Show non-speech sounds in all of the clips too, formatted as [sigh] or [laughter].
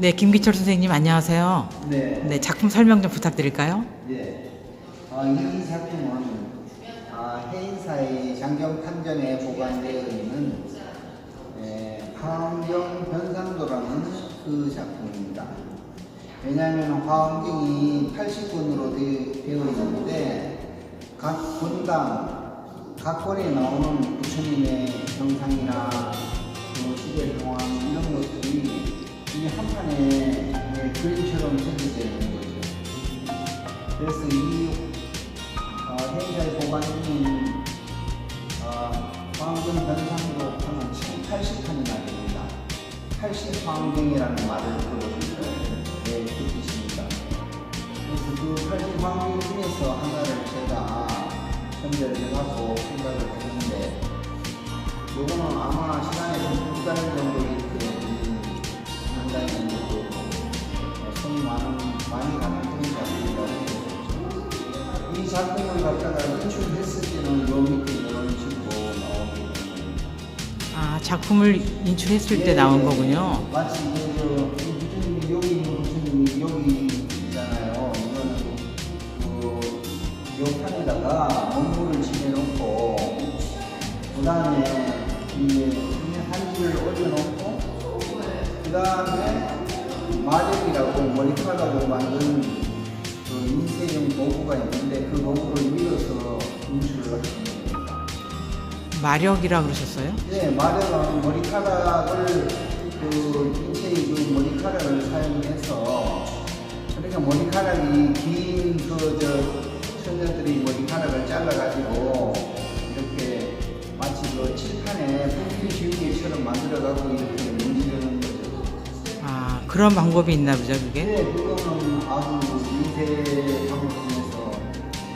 네, 김기철 선생님 안녕하세요. 네. 네, 작품 설명 좀 부탁드릴까요? 예. 어, 이 작품은 아, 해인사의 장경 판전에 보관되어 있는 예, 화엄경 변상도라는 그 작품입니다. 왜냐하면 화엄경이 80권으로 되어 있는데 각 권당, 각 권에 나오는 부처님의 정상이나 그 시대 상황 이런 것들 이이한 판에 예, 그림처럼 있는 거죠. 그래서 이 어, 행사에 보관있는 어, 황금 변상도 하면 1080판이나 됩니다. 80황경이라는 말을 불러주죠. 네, 그 뜻입니다. 그래서 그 80황경 중에서 하나를 제가 선별해갖고 생각을 했는데 요거는 아마 시간이 한두 달 정도 정도 손이 많은, 많이 가는 그런 작품이라고 이 작품을 갖다가 인출했을 때는 요 밑에 이런 식으로 됩니다. 아, 작품을 인출했을 때 나온 거군요. 마치 그, 저, 여기 부처님이 여기 그 다음에 마력이라고 머리카락으로 만든 그 인쇄용 도구가 있는데 그 도구를 밀어서 인출을 하는 겁니다. 마력이라 그러셨어요? 네, 마력은 머리카락을 그 인체의 그 머리카락을 사용해서 그러니까 머리카락이 긴그저 천녀들이 머리카락을 잘라가지고 이렇게 마치 그 칠판에 분필 지우개처럼 만들어가고 이렇게 그런 방법이 있나 보죠, 그게? 네, 그거는 아주 인쇄 방법 중에서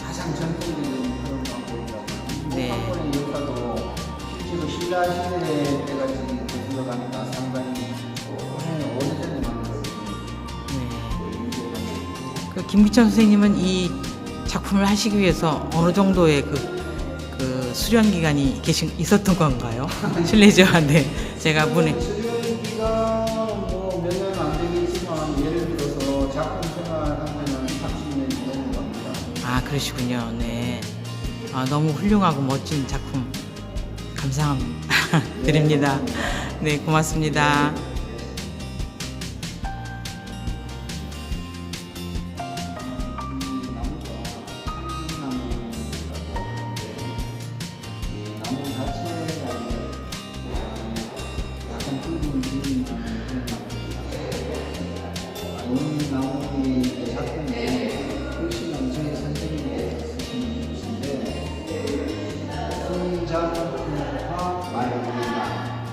가장 전통적인 그런 방법이라고. 네. 네. 한번의 역사도 실제로 신라 시대 때까지 들어가니까 상당히 오래 오래전에 만들어진 네. 그 김기철 선생님은 이 작품을 하시기 위해서 어느 정도의 그, 그 수련 기간이 계신 있었던 건가요? [laughs] 실례죠. 네. 제가 문에 들어서 작품 생활하면은 30년이 넘어갑니다. 아, 그러시군요. 네. 아, 너무 훌륭하고 멋진 작품 감상 [laughs] 드립니다. 네, 고맙습니다. 순장화 말입니다.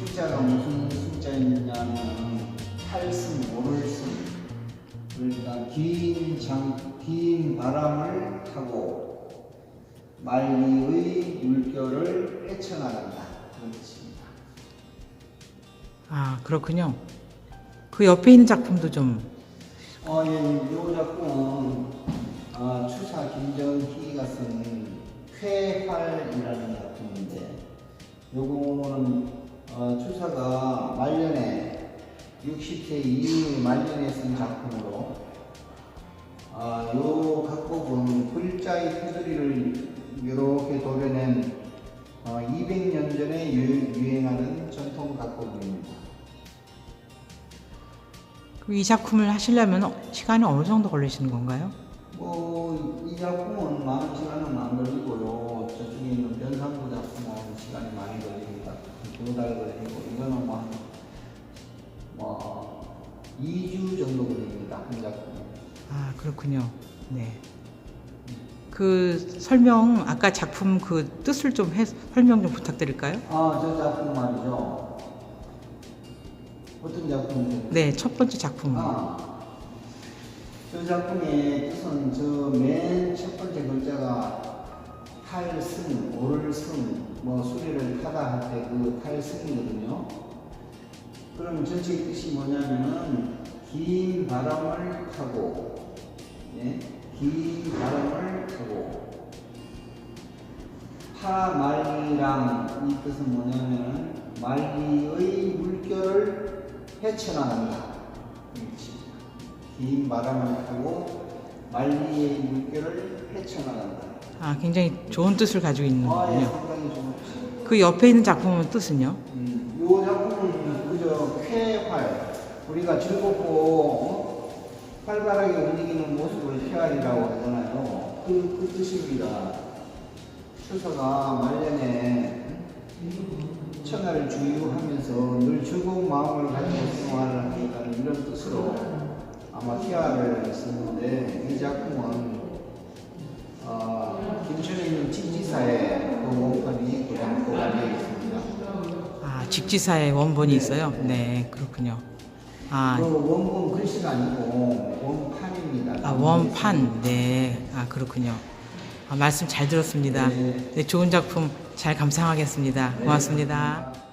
숫자가 무슨 숫자이냐면 팔승, 오를승 그러니까 긴, 장, 긴 바람을 타고 말리의 물결을 헤쳐나간다 그런 뜻입니다. 아, 그렇군요. 그 옆에 있는 작품도 좀 어, 예, 이 작품은 아, 추사 김정희가 쓴 쾌활이라는 작품인데 요거는 어, 추사가 말년에 60세 이후의 말년에 쓴 작품으로 아, 요 각곡은 글자의 테두리를 이렇게 도려낸 어, 200년 전에 유, 유행하는 전통 각곡입니다. 그이 작품을 하시려면 어- 시간이 어느 정도 걸리시는 건가요? 뭐, 이 작품은 많은 두달 걸리고, 이거는 뭐, 한, 뭐, 2주 정도 걸립니다. 한 작품. 아, 그렇군요. 네. 그 설명 아까 작품 그 뜻을 좀 해, 설명 좀 부탁드릴까요? 아, 저 작품 말이죠. 어떤 작품이죠? 네, 첫 번째 작품. 아, 저 작품의 뜻은 저 때그 탈승이거든요. 그럼 전체 뜻이 뭐냐면은 긴 바람을 타고, 예? 긴 바람을 타고. 파말리랑 이 뜻은 뭐냐면은 말리의 물결을 헤쳐나간다. 긴 바람을 타고 만리의 물결을 헤쳐나간다. 아, 굉장히 좋은 뜻을 가지고 있는 아, 예, 거군요. 상당히 좋은 그 옆에 있는 작품은 뜻은요? 음, 요 작품은 그저 쾌활 우리가 즐겁고 어? 활발하게 움직이는 모습을 쾌활이라고 하잖아요. 그, 그 뜻입니다. 추서가 말년에 천하를 주유하면서 늘 즐거운 마음을 가지고 생활을 하니까는 이런 뜻으로 아마 쾌활을 썼는데 이 작품은 어, 김천에 있는 직지사에 그 원판이 그냥 보관되어 있습니다. 아, 직지사의 원본이 있어요? 네, 그렇군요. 아, 그 원본 글씨가 아니고 원판입니다. 아, 원판. 네. 아, 그렇군요. 아, 말씀 잘 들었습니다. 네. 네, 좋은 작품 잘 감상하겠습니다. 고맙습니다.